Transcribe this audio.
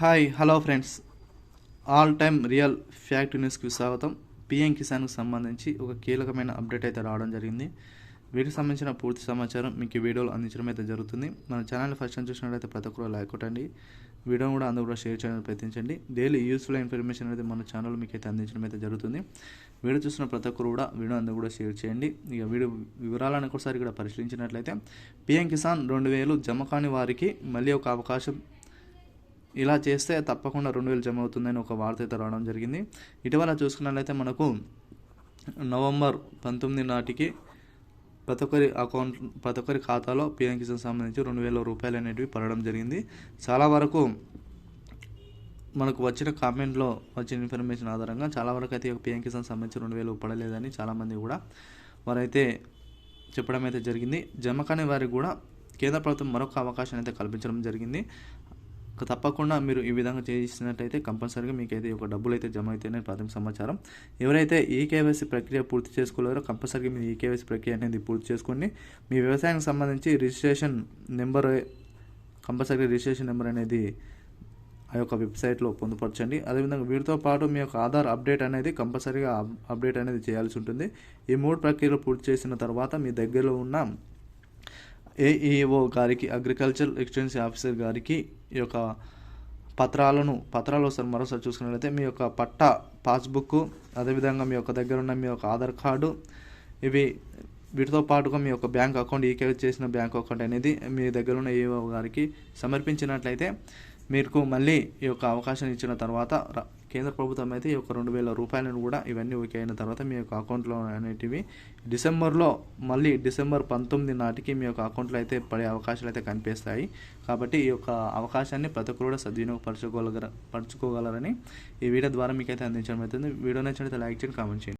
Hi hello friends all time real fact న్యూస్కి స్వాగతం. PM కిసాన్కి సంబంధించి ఒక కీలకమైన అప్డేట్ అయితే రావడం జరిగింది. వీటికి సంబంధించిన పూర్తి సమాచారం మీకు ఈ వీడియోలో అందించడం అయితే జరుగుతుంది. మన ఛానల్ ఫస్ట్ టైం చూసినట్లయితే ప్రతి ఒక్కరు లైక్ కొట్టండి. వీడియోని కూడా అందరూ కూడా షేర్ చేయడానికి ప్రయత్నించండి. డైలీ యూస్ఫుల్ ఇన్ఫర్మేషన్ అనేది మన ఛానల్ మీకు అయితే అందించడం అయితే జరుగుతుంది. వీడియో చూసిన ప్రతి ఒక్కరు కూడా వీడియో అందరూ కూడా షేర్ చేయండి. ఇక వీడియో వివరాలను ఒకసారి ఇక్కడ పరిశీలించినట్లయితే పిఎం కిసాన్ రెండు వేలు జమ కాని వారికి మళ్ళీ ఒక అవకాశం ఇలా చేస్తే తప్పకుండా రెండు వేలు జమ అవుతుందని ఒక వార్త అయితే రావడం జరిగింది. ఇటీవల చూసుకున్నట్లయితే మనకు నవంబర్ పంతొమ్మిది నాటికి ప్రతి ఒక్కరి అకౌంట్ ప్రతి ఒక్కరి ఖాతాలో పిఎం కిసాన్ సంబంధించి రెండు వేల రూపాయలు అనేటివి పడడం జరిగింది. చాలా వరకు మనకు వచ్చిన కామెంట్లో వచ్చిన ఇన్ఫర్మేషన్ ఆధారంగా చాలా వరకు అయితే పిఎం కిసాన్ సంబంధించి రెండు వేలు పడలేదని చాలామంది కూడా వారైతే చెప్పడం అయితే జరిగింది. జమ కాని వారికి కూడా కేంద్ర ప్రభుత్వం మరొక అవకాశం అయితే కల్పించడం జరిగింది. తప్పకుండా మీరు ఈ విధంగా చేసినట్టయితే కంపల్సరీగా మీకు అయితే ఒక డబ్బులు అయితే జమ అవుతాయని ప్రాథమిక సమాచారం. ఎవరైతే ఈ కేవైసీ ప్రక్రియ పూర్తి చేసుకోలేరో కంపల్సరీగా మీరు ఈ కేవైసీ ప్రక్రియ అనేది పూర్తి చేసుకోండి మీ వ్యవసాయానికి సంబంధించి రిజిస్ట్రేషన్ నెంబర్ కంపల్సరీగా రిజిస్ట్రేషన్ నెంబర్ అనేది ఆ యొక్క వెబ్సైట్లో పొందుపరచండి. అదేవిధంగా వీటితో పాటు మీ యొక్క ఆధార్ అప్డేట్ అనేది కంపల్సరీగా అప్డేట్ అనేది చేయాల్సి ఉంటుంది. ఈ మూడు ప్రక్రియలు పూర్తి చేసిన తర్వాత మీ దగ్గరలో ఉన్న ఏఈఓ గారికి అగ్రికల్చర్ ఎక్స్టెన్షన్ ఆఫీసర్ గారికి ఈ యొక్క పత్రాలను పత్రాలు ఒకసారి మరోసారి చూసుకున్నట్లయితే మీ యొక్క పట్ట పాస్బుక్ అదేవిధంగా మీ యొక్క దగ్గర ఉన్న మీ యొక్క ఆధార్ కార్డు ఇవి వీటితో పాటుగా మీ యొక్క బ్యాంక్ అకౌంట్ ఈకే చేసిన బ్యాంక్ అకౌంట్ అనేది మీ దగ్గర ఉన్న ఏఓ గారికి సమర్పించినట్లయితే మీకు మళ్ళీ ఈ యొక్క అవకాశం ఇచ్చిన తర్వాత కేంద్ర ప్రభుత్వం అయితే ఈ యొక్క రెండు వేల రూపాయలను కూడా ఇవన్నీ ఓకే అయిన తర్వాత మీ యొక్క అకౌంట్లో అనేటివి డిసెంబర్లో మళ్ళీ డిసెంబర్ పంతొమ్మిది నాటికి మీ యొక్క అకౌంట్లో అయితే పడే అవకాశాలు అయితే కనిపిస్తాయి. కాబట్టి ఈ యొక్క అవకాశాన్ని ప్రతి ఒక్కరు కూడా సద్వినియోగపరచుకోగలగర పరచుకోగలరని ఈ వీడియో ద్వారా మీకైతే అందించడం అవుతుంది. వీడియో నచ్చినట్లయితే లైక్ చేయండి కామెంట్ చేయండి.